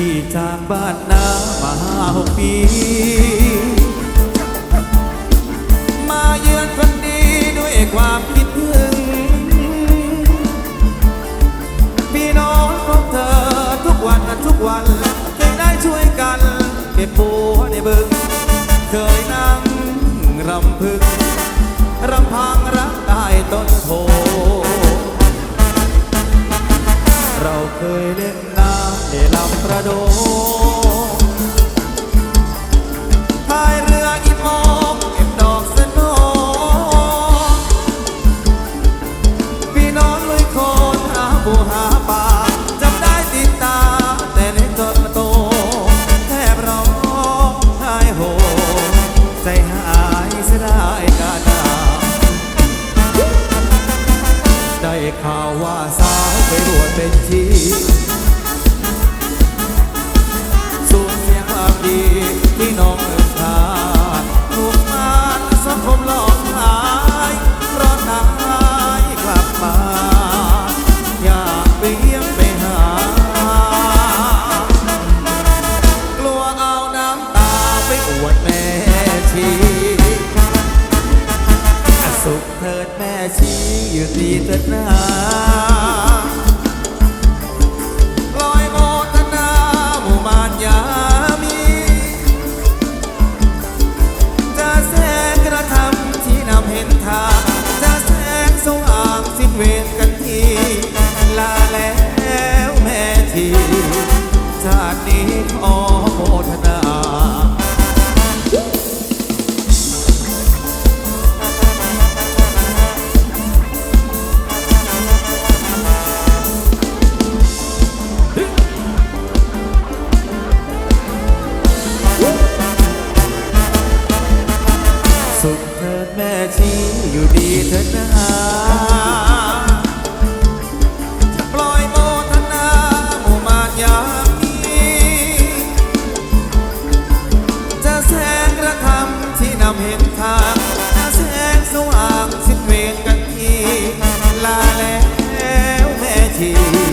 พี่จากบ้านนามาห้าหกปี มาเยือนคนดีด้วยความคิดถึง พี่น้องของเธอทุกวันทุกวันจึงได้ช่วยกันเก็บบัวในบึง เคยนั่งรำพึงรำพังรักใต้ต้นโพเราเคยเล่น ระโดพายเรืออีโมงเก็บดอกสโนพี่น้องลุยโคนหาปูหาปลาจำได้ติดตา แต่ในจนโต แทบร้องไห้โฮใจหายเสียดายกาดาได้ข่าวว่าสาวไปบวชเป็นชี ชี้อยู่ดีเถิดนาลอยโมทนาหมู่มานยามีจะแสงกระทำที่นำเห็นทางจะแสงสว่างสิ้นเวรกันทีลาแล้วแม่ทีชาตินี้ขอ ดีเถิดนะจะปล่อยโมทนาโมมานยามนี้จะแสงกระทำที่นำเห็นทางจะแสงสว่างสิ้นเวรกันทีลาแล้วแม่ที